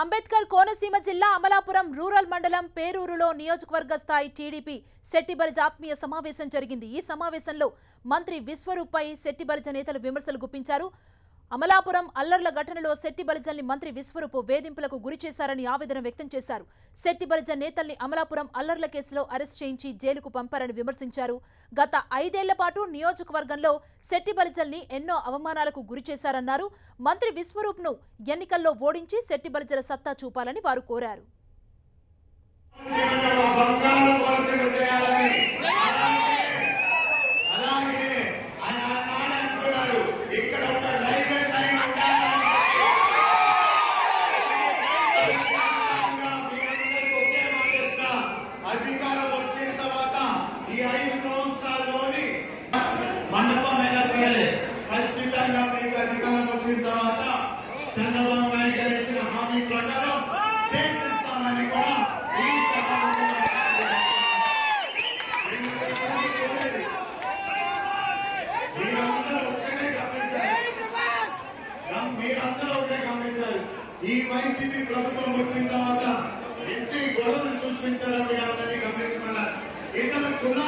అంబేద్కర్ కోనసీమ జిల్లా అమలాపురం రూరల్ మండలం పేరూరులో నియోజకవర్గ స్థాయి టీడీపీ శెట్టిబరిజ ఆత్మీయ సమావేశం జరిగింది. ఈ సమావేశంలో మంత్రి విశ్వరూప్పై శెట్టిబరిజ నేతలు విమర్శలు గుప్పించారు. అమలాపురం అల్లర్ల ఘటనలో శెట్టిబరిజల్ని మంత్రి విశ్వరూపు వేధింపులకు గురి చేశారని ఆవేదన వ్యక్తం చేశారు. శెట్టిబరిజ నేతల్ని అమలాపురం అల్లర్ల కేసులో అరెస్ట్ చేయించి జైలుకు పంపారని విమర్శించారు. గత ఐదేళ్ళ పాటు నియోజకవర్గంలో శెట్టిబరిజల్ని ఎన్నో అవమానాలకు గురి చేశారన్నారు. మంత్రి విశ్వరూప్ను ఎన్నికల్లో ఓడించి శెట్టిబరిజల సత్తా చూపాలని వారు కోరారు. అధికారం వచ్చిన తర్వాత ఈ ఐదు సంవత్సరాల్లోని మండపమైనా సరే ఖచ్చితంగా మీకు అధికారం వచ్చిన తర్వాత చంద్రబాబు నాయుడు గారు ఇచ్చిన హామీ ప్రకారం చేసిస్తామని కూడా మీరందరూ మీరందరూ ఒకటే గమనించాలి. ఈ వైసీపీ ప్రభుత్వం వచ్చిన తర్వాత ఇంటి గొడవలు సృష్టించాలని అందరినీ గమనించమన్నారు. ఇతర కుల